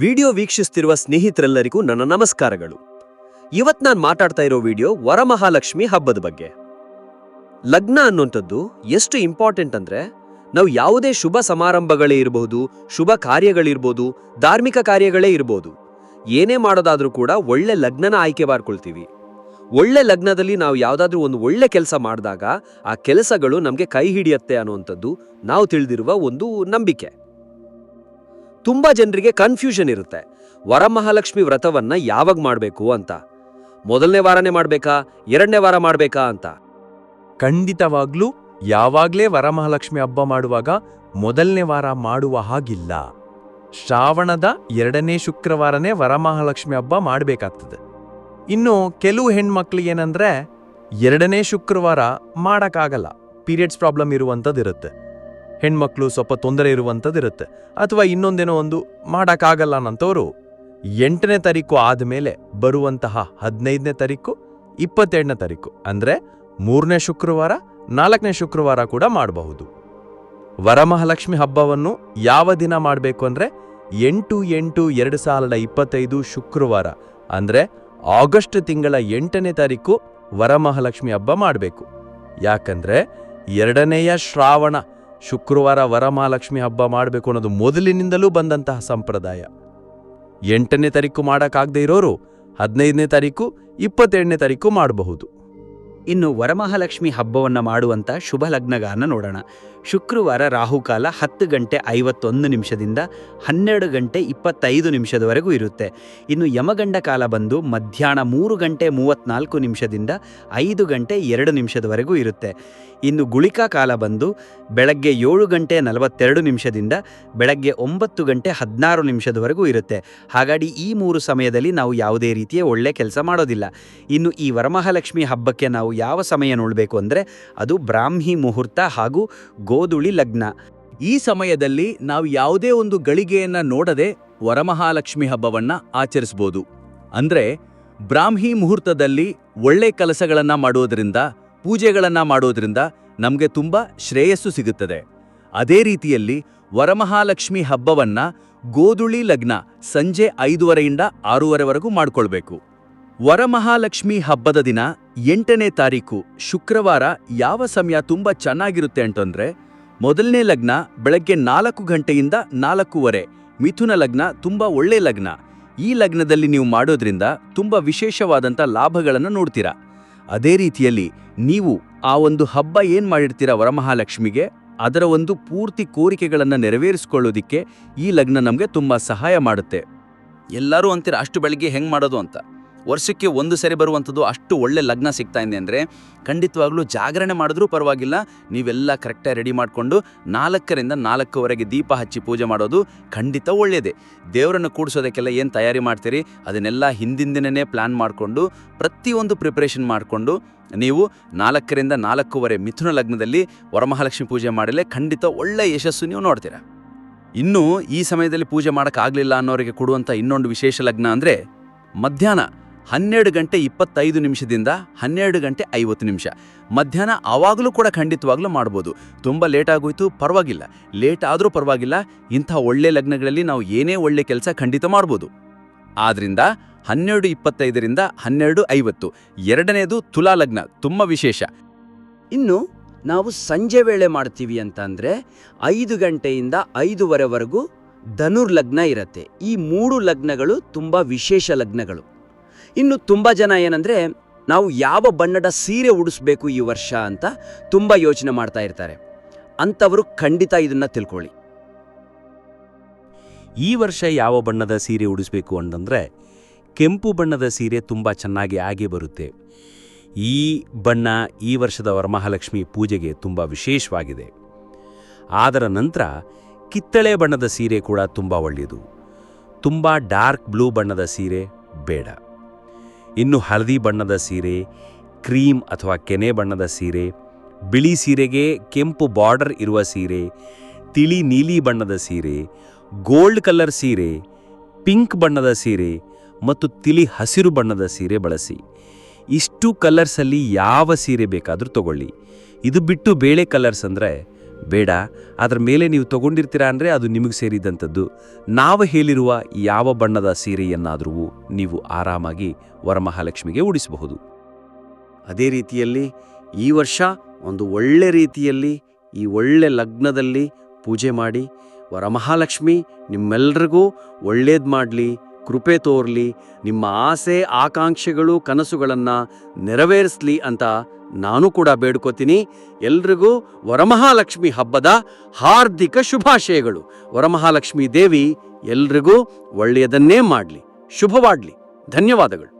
Video ವೀಕ್ಷಿಸ್ತಿರುವ ಸ್ನೇಹಿತರೆಲ್ಲರಿಗೂ ನನ್ನ ನಮಸ್ಕಾರಗಳು. ಇವತ್ ನಾನು ಮಾತಾಡ್ತಾ ಇರೋ ವಿಡಿಯೋ ವರಮಹಾಲಕ್ಷ್ಮಿ ಹಬ್ಬದ ಬಗ್ಗೆ. ಲಗ್ನ ಅನ್ನುವಂಥದ್ದು ಎಷ್ಟು ಇಂಪಾರ್ಟೆಂಟ್ ಅಂದ್ರೆ, ನಾವು ಯಾವುದೇ ಶುಭ ಸಮಾರಂಭಗಳೇ ಇರಬಹುದು, ಶುಭ ಕಾರ್ಯಗಳಿರ್ಬೋದು, ಧಾರ್ಮಿಕ ಕಾರ್ಯಗಳೇ ಇರ್ಬೋದು. ಏನೇ ಮಾಡೋದಾದ್ರೂ ಕೂಡ ಒಳ್ಳೆ ಲಗ್ನನ ಆಯ್ಕೆ ಮಾಡ್ಕೊಳ್ತೀವಿ. ಒಳ್ಳೆ ಲಗ್ನದಲ್ಲಿ ನಾವು ಯಾವುದಾದ್ರೂ ಒಂದು ಒಳ್ಳೆ ಕೆಲಸ ಮಾಡಿದಾಗ ಆ ಕೆಲಸಗಳು ನಮಗೆ ಕೈ ಹಿಡಿಯತ್ತೆ ಅನ್ನುವಂಥದ್ದು ನಾವು ತಿಳಿದಿರುವ ಒಂದು ನಂಬಿಕೆ. ತುಂಬಾ ಜನರಿಗೆ ಕನ್ಫ್ಯೂಷನ್ ಇರುತ್ತೆ. ವರಮಹಾಲಕ್ಷ್ಮಿ ವ್ರತವನ್ನ ಯಾವಾಗ ಮಾಡಬೇಕು ಅಂತ. ಮೊದಲನೇ ವಾರನೇ ಮಾಡಬೇಕಾ, ಎರಡನೇ ವಾರ ಮಾಡಬೇಕಾ ಅಂತ. ಖಂಡಿತವಾಗ್ಲೂ, ಯಾವಾಗಲೇ ವರಮಹಾಲಕ್ಷ್ಮಿ ಹಬ್ಬ ಮಾಡುವಾಗ ಮೊದಲನೇ ವಾರ ಮಾಡುವ ಹಾಗಿಲ್ಲ. ಶ್ರಾವಣದ ಎರಡನೇ ಶುಕ್ರವಾರನೇ ವರಮಹಾಲಕ್ಷ್ಮಿ ಹಬ್ಬ ಮಾಡಬೇಕಾಗ್ತದೆ. ಇನ್ನು ಕೆಲವು ಹೆಣ್ಮಕ್ಳಿಗೆ ಏನಂದ್ರೆ, ಎರಡನೇ ಶುಕ್ರವಾರ ಮಾಡೋಕ್ಕಾಗಲ್ಲ. ಪೀರಿಯಡ್ಸ್ ಪ್ರಾಬ್ಲಮ್ ಇರುವಂಥದ್ದಿರುತ್ತೆ. ಹೆಣ್ಮಕ್ಳು ಸ್ವಲ್ಪ ತೊಂದರೆ ಇರುವಂಥದ್ದಿರುತ್ತೆ ಅಥವಾ ಇನ್ನೊಂದೇನೋ ಒಂದು ಮಾಡೋಕ್ಕಾಗಲ್ಲ ಅನ್ನಂಥವ್ರು ಎಂಟನೇ ತಾರೀಕು ಆದಮೇಲೆ ಬರುವಂತಹ ಹದಿನೈದನೇ ತಾರೀಕು ಇಪ್ಪತ್ತೆರಡನೇ ತಾರೀಕು, ಅಂದ್ರೆ ಮೂರನೇ ಶುಕ್ರವಾರ, ನಾಲ್ಕನೇ ಶುಕ್ರವಾರ ಕೂಡ ಮಾಡಬಹುದು. ವರಮಹಾಲಕ್ಷ್ಮಿ ಹಬ್ಬವನ್ನು ಯಾವ ದಿನ ಮಾಡಬೇಕು ಅಂದ್ರೆ ಎಂಟು ಎಂಟು ಎರಡು ಸಾವಿರದ ಇಪ್ಪತ್ತೈದು ಶುಕ್ರವಾರ, ಅಂದ್ರೆ ಆಗಸ್ಟ್ ತಿಂಗಳ ಎಂಟನೇ ತಾರೀಕು ವರಮಹಾಲಕ್ಷ್ಮಿ ಹಬ್ಬ ಮಾಡಬೇಕು. ಯಾಕಂದ್ರೆ ಎರಡನೆಯ ಶ್ರಾವಣ ಶುಕ್ರವಾರ ವರಮಹಾಲಕ್ಷ್ಮಿ ಹಬ್ಬ ಮಾಡಬೇಕು ಅನ್ನೋದು ಮೊದಲಿನಿಂದಲೂ ಬಂದಂತಹ ಸಂಪ್ರದಾಯ. ಎಂಟನೇ ತಾರೀಕು ಮಾಡೋಕ್ಕಾಗದೇ ಇರೋರು ಹದಿನೈದನೇ ತಾರೀಕು ಇಪ್ಪತ್ತೆರಡನೇ ತಾರೀಕು ಮಾಡಬಹುದು. ಇನ್ನು ವರಮಹಾಲಕ್ಷ್ಮಿ ಹಬ್ಬವನ್ನು ಮಾಡುವಂಥ ಶುಭ ಲಗ್ನಗಾರನ ನೋಡೋಣ. ಶುಕ್ರವಾರ ರಾಹುಕಾಲ ಹತ್ತು ಗಂಟೆ ಐವತ್ತೊಂದು ನಿಮಿಷದಿಂದ ಹನ್ನೆರಡು ಗಂಟೆ ಇಪ್ಪತ್ತೈದು ನಿಮಿಷದವರೆಗೂ ಇರುತ್ತೆ. ಇನ್ನು ಯಮಗಂಡ ಕಾಲ ಬಂದು ಮಧ್ಯಾಹ್ನ ಮೂರು ಗಂಟೆ ಮೂವತ್ತ್ನಾಲ್ಕು ನಿಮಿಷದಿಂದ ಐದು ಗಂಟೆ ಎರಡು ನಿಮಿಷದವರೆಗೂ ಇರುತ್ತೆ. ಇನ್ನು ಗುಳಿಕಾ ಕಾಲ ಬಂದು ಬೆಳಗ್ಗೆ ಏಳು ಗಂಟೆ ನಲವತ್ತೆರಡು ನಿಮಿಷದಿಂದ ಬೆಳಗ್ಗೆ ಒಂಬತ್ತು ಗಂಟೆ ಹದಿನಾರು ನಿಮಿಷದವರೆಗೂ ಇರುತ್ತೆ. ಹಾಗಾಗಿ ಈ ಮೂರು ಸಮಯದಲ್ಲಿ ನಾವು ಯಾವುದೇ ರೀತಿಯ ಒಳ್ಳೆ ಕೆಲಸ ಮಾಡೋದಿಲ್ಲ. ಇನ್ನು ಈ ವರಮಹಾಲಕ್ಷ್ಮಿ ಹಬ್ಬಕ್ಕೆ ನಾವು ಯಾವ ಸಮಯ ನೋಡಬೇಕು ಅಂದರೆ ಅದು ಬ್ರಾಹ್ಮಿ ಮುಹೂರ್ತ ಹಾಗೂ ಗೋಧುಳಿ ಲಗ್ನ. ಈ ಸಮಯದಲ್ಲಿ ನಾವು ಯಾವುದೇ ಒಂದು ಗಳಿಗೆಯನ್ನ ನೋಡದೆ ವರಮಹಾಲಕ್ಷ್ಮಿ ಹಬ್ಬವನ್ನ ಆಚರಿಸಬಹುದು ಅಂದ್ರೆ ಬ್ರಾಹ್ಮಿ ಮುಹೂರ್ತದಲ್ಲಿ ಒಳ್ಳೆ ಕೆಲಸಗಳನ್ನು ಮಾಡೋದ್ರಿಂದ ಪೂಜೆಗಳನ್ನ ಮಾಡೋದ್ರಿಂದ ನಮಗೆ ತುಂಬ ಶ್ರೇಯಸ್ಸು ಸಿಗುತ್ತದೆ. ಅದೇ ರೀತಿಯಲ್ಲಿ ವರಮಹಾಲಕ್ಷ್ಮಿ ಹಬ್ಬವನ್ನ ಗೋಧುಳಿ ಲಗ್ನ ಸಂಜೆ ಐದೂವರೆಯಿಂದ ಆರೂವರೆವರೆಗೂ ಮಾಡಿಕೊಳ್ಬೇಕು. ವರಮಹಾಲಕ್ಷ್ಮಿ ಹಬ್ಬದ ದಿನ ಎಂಟನೇ ತಾರೀಕು ಶುಕ್ರವಾರ ಯಾವ ಸಮಯ ತುಂಬ ಚೆನ್ನಾಗಿರುತ್ತೆ ಅಂತಂದರೆ, ಮೊದಲನೇ ಲಗ್ನ ಬೆಳಗ್ಗೆ ನಾಲ್ಕು ಗಂಟೆಯಿಂದ ನಾಲ್ಕೂವರೆ. ಮಿಥುನ ಲಗ್ನ ತುಂಬ ಒಳ್ಳೆ ಲಗ್ನ. ಈ ಲಗ್ನದಲ್ಲಿ ನೀವು ಮಾಡೋದ್ರಿಂದ ತುಂಬ ವಿಶೇಷವಾದಂಥ ಲಾಭಗಳನ್ನು ನೋಡ್ತೀರಾ. ಅದೇ ರೀತಿಯಲ್ಲಿ ನೀವು ಆ ಒಂದು ಹಬ್ಬ ಏನು ಮಾಡಿರ್ತೀರಾ ವರಮಹಾಲಕ್ಷ್ಮಿಗೆ, ಅದರ ಒಂದು ಪೂರ್ತಿ ಕೋರಿಕೆಗಳನ್ನು ನೆರವೇರಿಸ್ಕೊಳ್ಳೋದಿಕ್ಕೆ ಈ ಲಗ್ನ ನಮಗೆ ತುಂಬ ಸಹಾಯ ಮಾಡುತ್ತೆ. ಎಲ್ಲರೂ ಅಂತೀರ ಅಷ್ಟು ಬೆಳಿಗ್ಗೆ ಹೆಂಗೆ ಮಾಡೋದು ಅಂತ? ವರ್ಷಕ್ಕೆ ಒಂದು ಸರಿ ಬರುವಂಥದ್ದು ಅಷ್ಟು ಒಳ್ಳೆ ಲಗ್ನ ಸಿಗ್ತಾ ಇದೆ ಅಂದರೆ ಖಂಡಿತವಾಗ್ಲೂ ಜಾಗರಣೆ ಮಾಡಿದ್ರೂ ಪರವಾಗಿಲ್ಲ. ನೀವೆಲ್ಲ ಕರೆಕ್ಟಾಗಿ ರೆಡಿ ಮಾಡಿಕೊಂಡು ನಾಲ್ಕರಿಂದ ನಾಲ್ಕುವರೆಗೆ ದೀಪ ಹಚ್ಚಿ ಪೂಜೆ ಮಾಡೋದು ಖಂಡಿತ ಒಳ್ಳೆಯದೇ. ದೇವರನ್ನು ಕೂಡಿಸೋದಕ್ಕೆಲ್ಲ ಏನು ತಯಾರಿ ಮಾಡ್ತೀರಿ? ಅದನ್ನೆಲ್ಲ ಹಿಂದಿನ ದಿನನೇ ಪ್ಲ್ಯಾನ್ ಮಾಡಿಕೊಂಡು ಪ್ರತಿಯೊಂದು ಪ್ರಿಪ್ರೇಷನ್ ಮಾಡಿಕೊಂಡು ನೀವು ನಾಲ್ಕರಿಂದ ನಾಲ್ಕುವರೆ ಮಿಥುನ ಲಗ್ನದಲ್ಲಿ ವರಮಹಾಲಕ್ಷ್ಮಿ ಪೂಜೆ ಮಾಡಲೇ ಖಂಡಿತ ಒಳ್ಳೆ ಯಶಸ್ಸು ನೀವು ನೋಡ್ತೀರಾ. ಇನ್ನು ಈ ಸಮಯದಲ್ಲಿ ಪೂಜೆ ಮಾಡೋಕ್ಕಾಗಲಿಲ್ಲ ಅನ್ನೋರಿಗೆ ಕೊಡುವಂಥ ಇನ್ನೊಂದು ವಿಶೇಷ ಲಗ್ನ ಅಂದರೆ ಮಧ್ಯಾಹ್ನ. ಹನ್ನೆರಡು ಗಂಟೆ ಇಪ್ಪತ್ತೈದು ನಿಮಿಷದಿಂದ ಹನ್ನೆರಡು ಗಂಟೆ ಐವತ್ತು ನಿಮಿಷ. ಮಧ್ಯಾಹ್ನ ಆವಾಗಲೂ ಕೂಡ ಖಂಡಿತವಾಗ್ಲೂ ಮಾಡ್ಬೋದು. ತುಂಬ ಲೇಟ್ ಆಗೋಯ್ತು, ಪರವಾಗಿಲ್ಲ. ಲೇಟ್ ಆದರೂ ಪರವಾಗಿಲ್ಲ, ಇಂಥ ಒಳ್ಳೆ ಲಗ್ನಗಳಲ್ಲಿ ನಾವು ಏನೇ ಒಳ್ಳೆ ಕೆಲಸ ಖಂಡಿತ ಮಾಡ್ಬೋದು. ಆದ್ರಿಂದ ಹನ್ನೆರಡು ಇಪ್ಪತ್ತೈದರಿಂದ ಹನ್ನೆರಡು ಐವತ್ತು. ಎರಡನೇದು ತುಲಾ ಲಗ್ನ, ತುಂಬ ವಿಶೇಷ. ಇನ್ನು ನಾವು ಸಂಜೆ ವೇಳೆ ಮಾಡ್ತೀವಿ ಅಂತಂದರೆ ಐದು ಗಂಟೆಯಿಂದ ಐದೂವರೆವರೆಗೂ ಧನುರ್ಲಗ್ನ ಲಗ್ನ ಇರುತ್ತೆ. ಈ ಮೂರು ಲಗ್ನಗಳು ತುಂಬ ವಿಶೇಷ ಲಗ್ನಗಳು. ಇನ್ನು ತುಂಬ ಜನ ಏನಂದರೆ, ನಾವು ಯಾವ ಬಣ್ಣದ ಸೀರೆ ಉಡಿಸ್ಬೇಕು ಈ ವರ್ಷ ಅಂತ ತುಂಬ ಯೋಚನೆ ಮಾಡ್ತಾ ಇರ್ತಾರೆ. ಅಂಥವರು ಖಂಡಿತ ಇದನ್ನು ತಿಳ್ಕೊಳ್ಳಿ. ಈ ವರ್ಷ ಯಾವ ಬಣ್ಣದ ಸೀರೆ ಉಡಿಸ್ಬೇಕು ಅಂತಂದರೆ, ಕೆಂಪು ಬಣ್ಣದ ಸೀರೆ ತುಂಬ ಚೆನ್ನಾಗಿ ಆಗಿ ಬರುತ್ತೆ. ಈ ಬಣ್ಣ ಈ ವರ್ಷದ ವರಮಹಾಲಕ್ಷ್ಮಿ ಪೂಜೆಗೆ ತುಂಬ ವಿಶೇಷವಾಗಿದೆ. ಅದರ ನಂತರ ಕಿತ್ತಳೆ ಬಣ್ಣದ ಸೀರೆ ಕೂಡ ತುಂಬ ಒಳ್ಳೆಯದು. ತುಂಬ ಡಾರ್ಕ್ ಬ್ಲೂ ಬಣ್ಣದ ಸೀರೆ ಬೇಡ. ಇನ್ನು ಹಳದಿ ಬಣ್ಣದ ಸೀರೆ, ಕ್ರೀಮ್ ಅಥವಾ ಕೆನೆ ಬಣ್ಣದ ಸೀರೆ, ಬಿಳಿ ಸೀರೆಗೆ ಕೆಂಪು ಬಾರ್ಡರ್ ಇರುವ ಸೀರೆ, ತಿಳಿ ನೀಲಿ ಬಣ್ಣದ ಸೀರೆ, ಗೋಲ್ಡ್ ಕಲರ್ ಸೀರೆ, ಪಿಂಕ್ ಬಣ್ಣದ ಸೀರೆ ಮತ್ತು ತಿಳಿ ಹಸಿರು ಬಣ್ಣದ ಸೀರೆ ಬಳಸಿ. ಇಷ್ಟು ಕಲರ್ಸಲ್ಲಿ ಯಾವ ಸೀರೆ ಬೇಕಾದರೂ ತಗೊಳ್ಳಿ. ಇದು ಬಿಟ್ಟು ಬೇಳೆ ಕಲರ್ಸ್ ಅಂದರೆ ಬೇಡ, ಅದರ ಮೇಲೆ ನೀವು ತಗೊಂಡಿರ್ತೀರಾ ಅಂದರೆ ಅದು ನಿಮಗೆ ಸೇರಿದಂಥದ್ದು. ನಾವು ಹೇಳಿರುವ ಯಾವ ಬಣ್ಣದ ಸೀರೆಯನ್ನಾದರೂ ನೀವು ಆರಾಮಾಗಿ ವರಮಹಾಲಕ್ಷ್ಮಿಗೆ ಉಡಿಸಬಹುದು. ಅದೇ ರೀತಿಯಲ್ಲಿ ಈ ವರ್ಷ ಒಂದು ಒಳ್ಳೆ ರೀತಿಯಲ್ಲಿ, ಈ ಒಳ್ಳೆ ಲಗ್ನದಲ್ಲಿ ಪೂಜೆ ಮಾಡಿ, ವರಮಹಾಲಕ್ಷ್ಮಿ ನಿಮ್ಮೆಲ್ರಿಗೂ ಒಳ್ಳೇದು ಮಾಡಲಿ, ಕೃಪೆ ತೋರಲಿ, ನಿಮ್ಮ ಆಸೆ, ಆಕಾಂಕ್ಷೆಗಳು, ಕನಸುಗಳನ್ನು ನೆರವೇರಿಸ್ಲಿ ಅಂತ ನಾನು ಕೂಡ ಬೇಡ್ಕೋತೀನಿ. ಎಲ್ರಿಗೂ ವರಮಹಾಲಕ್ಷ್ಮಿ ಹಬ್ಬದ ಹಾರ್ದಿಕ ಶುಭಾಶಯಗಳು. ವರಮಹಾಲಕ್ಷ್ಮಿ ದೇವಿ ಎಲ್ರಿಗೂ ಒಳ್ಳೆಯದನ್ನೇ ಮಾಡಲಿ. ಶುಭವಾಡಲಿ. ಧನ್ಯವಾದಗಳು.